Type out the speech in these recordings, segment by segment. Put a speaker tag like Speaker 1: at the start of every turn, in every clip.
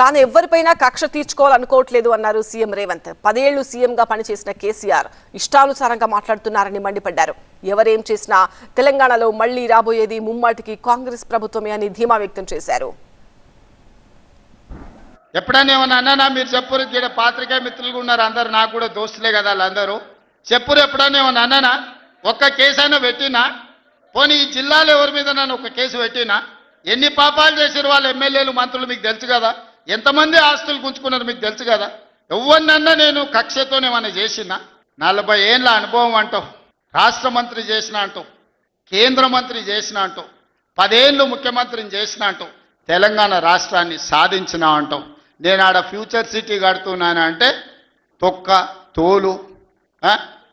Speaker 1: తాను ఎవరిపైనా కక్ష తీర్చుకోవాలనుకోవట్లేదు అన్నారు సీఎం రేవంత్. పదేళ్ళు సీఎంగా పనిచేసిన కేసీఆర్ ఇష్టానుసారంగా మాట్లాడుతున్నారని మండిపడ్డారు. ఎవరేం చేసినా తెలంగాణలో మళ్ళీ రాబోయేది ముమ్మాటికి కాంగ్రెస్ ప్రభుత్వమే అని ధీమా వ్యక్తం చేశారు.
Speaker 2: ఎప్పుడైనా ఏమన్నా అన్నానా? మీరు చెప్పురు ఇక్కడ పాత్రికా మిత్రులు ఉన్నారు అందరు. నాకు కూడా దోస్తులే కదా వాళ్ళందరూ చెప్పురు ఎప్పుడైనా ఏమన్నా అన్నానా? ఒక్క కేసు అయినా పెట్టినా? పోనీ ఈ జిల్లాలో ఎవరి మీద నన్ను ఒక కేసు పెట్టినా? ఎన్ని పాపాలు చేసారు వాళ్ళ ఎమ్మెల్యేలు మంత్రులు మీకు తెలుసు కదా? ఎంతమంది ఆస్తులు గుంజుకున్నారు మీకు తెలుసు కదా? ఎవరినన్నా నేను కక్షతోనేమన్నా చేసిన నలభై ఏళ్ళ అనుభవం అంటావు రాష్ట్ర మంత్రి చేసిన అంటావు కేంద్ర మంత్రి చేసిన అంటావు పదేళ్ళు ముఖ్యమంత్రిని చేసిన అంటావు తెలంగాణ రాష్ట్రాన్ని సాధించిన అంటావు. నేను ఆడ ఫ్యూచర్ సిటీ కడుతున్నాను అంటే తొక్క తోలు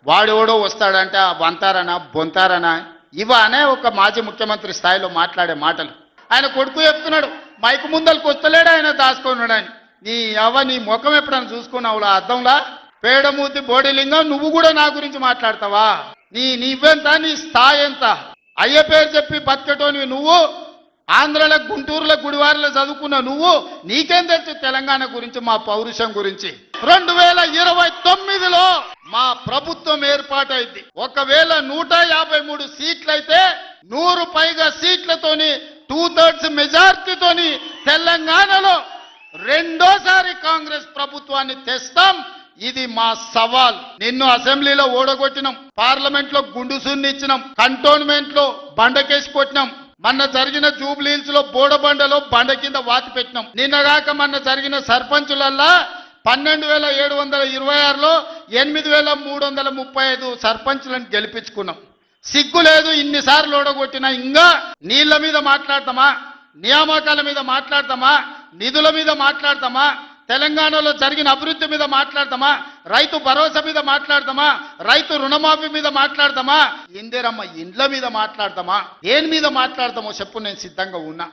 Speaker 2: వాడెవడో వస్తాడంటే ఆ వంతారనా బొంతారనా? ఇవనే ఒక మాజీ ముఖ్యమంత్రి స్థాయిలో మాట్లాడే మాటలు. ఆయన కొడుకు చెప్తున్నాడు మైకు ముందలకు వస్తలేడు ఆయన దాచుకున్నాడు నీ అవ్వ నీ ముఖం ఎప్పుడైనా చూసుకున్నావులా అర్థంలా పేడమూతి బోడిలింగం నువ్వు కూడా నా గురించి మాట్లాడతావా? నీ నీవెంత నీ స్థాయి ఎంత? అయ్య పేరు చెప్పి బతికటోనివి నువ్వు? ఆంధ్రలో గుంటూరులో గుడివారిలో చదువుకున్న నువ్వు? నీకేం తెలుసు తెలంగాణ గురించి మా పౌరుషం గురించి? రెండు వేల ఇరవై తొమ్మిదిలో మా ప్రభుత్వం ఏర్పాటైంది. ఒకవేళ నూట యాభై మూడు సీట్లయితే తెలంగాణలో రెండోసారి కాంగ్రెస్ ప్రభుత్వాన్ని తెస్తాం. ఇది మా సవాల్. నిన్ను అసెంబ్లీలో ఓడగొట్టినాం. పార్లమెంట్లో గుండుసున్ని ఇచ్చినాం. కంటోన్మెంట్లో బండకేసి కొట్టినాం. మొన్న జరిగిన జూబ్లీహిల్స్లో బోడబండలో బండ కింద వాతి పెట్టినాం. నిన్నగాక మొన్న జరిగిన సర్పంచులల్లా పన్నెండు వేల ఏడు వందల ఇరవై ఆరులో ఎనిమిది వేల మూడు వందల ముప్పై ఐదు సర్పంచులను గెలిపించుకున్నాం. సిగ్గు లేదు ఇన్నిసార్లు ఓడగొట్టినా. ఇంకా నీళ్ళ మీద మాట్లాడతామా? నియామకాల మీద మాట్లాడతామా? నిధుల మీద మాట్లాడతామా? తెలంగాణలో జరిగిన అభివృద్ధి మీద మాట్లాడతామా? రైతు భరోసా మీద మాట్లాడతామా? రైతు రుణమాఫీ మీద మాట్లాడతామా? ఇందిరమ్మ ఇండ్ల మీద మాట్లాడతామా? దేని మీద మాట్లాడతామో చెప్పు నేను సిద్ధంగా ఉన్నా.